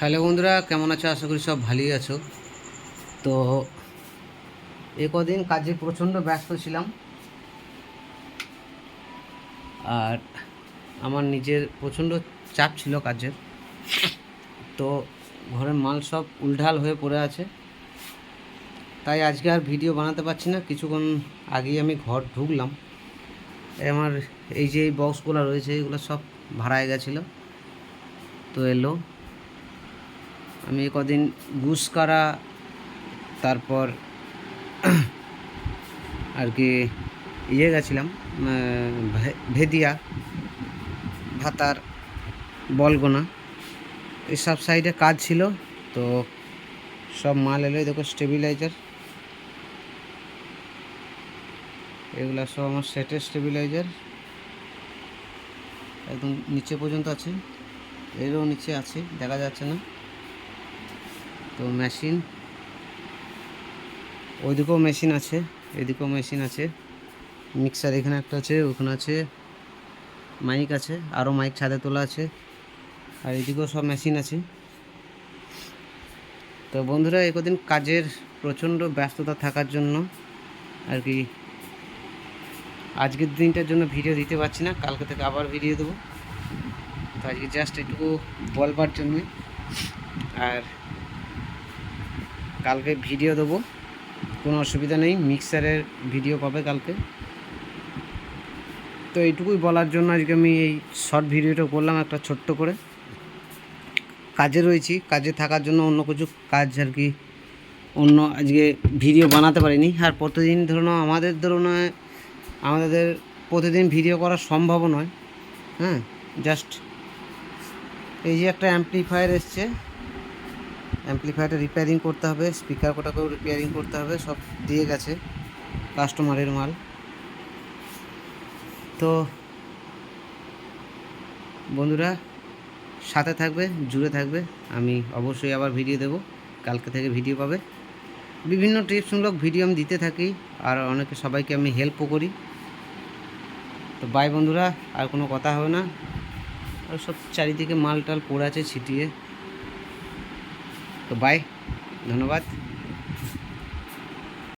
Hello বন্ধুরা, কেমন আছো? আশা করি সব ভালোই আছো। তো এ কদিন কাজে প্রচণ্ড ব্যস্ত ছিলাম। আর আমার নিজের প্রচণ্ড চাপ ছিল কাজের। তো ঘরের মাল সব উলঢাল হয়ে পড়ে আছে। তাই আজকে আর ভিডিও বানাতে পারছি না। কিছুক্ষণ আগেই আমি ঘর ঢুকলাম। আমার এই যে এই বক্সগুলো রয়েছে, এগুলো সব ভাড়ায় গেছিল। তো এলো। আমি কদিন গুসকারা তারপর আর কি ইয়ে গেছিলাম ভেদিয়া, ভাতার, বলগোনা এসব সাইডে কাজ ছিল, তো সব মাল এলো দেখো স্টেবিলাইজার। এগুলো সব আমার সেটের স্টেবিলাইজার। একদম নিচে পর্যন্ত আছে। এরও নিচে আছে, দেখা যাচ্ছে না। তো মেশিন, ওইদিকেও মেশিন আছে, এদিকেও মেশিন আছে। মিক্সার এখানে একটা আছে, ওখানে আছে, মাইক আছে আরও মাইক ছাদে তোলা আছে, আর এদিকেও সব মেশিন আছে। তো বন্ধুরা, একদিন কাজের প্রচণ্ড ব্যস্ততা থাকার জন্য আর কি আজকের দিনটার জন্য ভিডিও দিতে পারছি না, কালকে থেকে আবার ভিডিও দেবো। তো আজকে জাস্ট এটুকু বলবার জন্যই। আর কালকে ভিডিও দেবো। কোনো অসুবিধা নেই, মিক্সারের ভিডিও পাবে কালকে। তো এইটুকুই বলার জন্য আজকে আমি এই শর্ট ভিডিওটা করলাম একটা ছোট্ট করে। কাজে রয়েছি, কাজে থাকার জন্য অন্য কিছু কাজ আর কি অন্য আজকে ভিডিও বানাতে পারিনি। আর প্রতিদিন ধরুন আমাদের ধরুন, আমাদের প্রতিদিন ভিডিও করা সম্ভব নয়। হ্যাঁ জাস্ট এই যে একটা অ্যাম্পলিফায়ার এসছে। অ্যাম্পলিফায়ারটা রিপেয়ারিং করতে হবে স্পিকার কোটাকেও রিপেয়ারিং করতে হবে, সব দিয়ে গেছে কাস্টমারের মাল। তো বন্ধুরা, সাথে থাকবে, জুড়ে থাকবে, আমি অবশ্যই আবার ভিডিও দেব, কালকে থেকে ভিডিও পাবে। বিভিন্ন টিপসমূলক ভিডিও আমি দিতে থাকি, আর অনেকে সবাইকে আমি হেল্পও করি। তো বাই বন্ধুরা, আর কোনো কথা হবে না। আর সব চারিদিকে মাল টাল পড়ে আছে ছিটিয়ে। তো বাই ধন্যবাদ।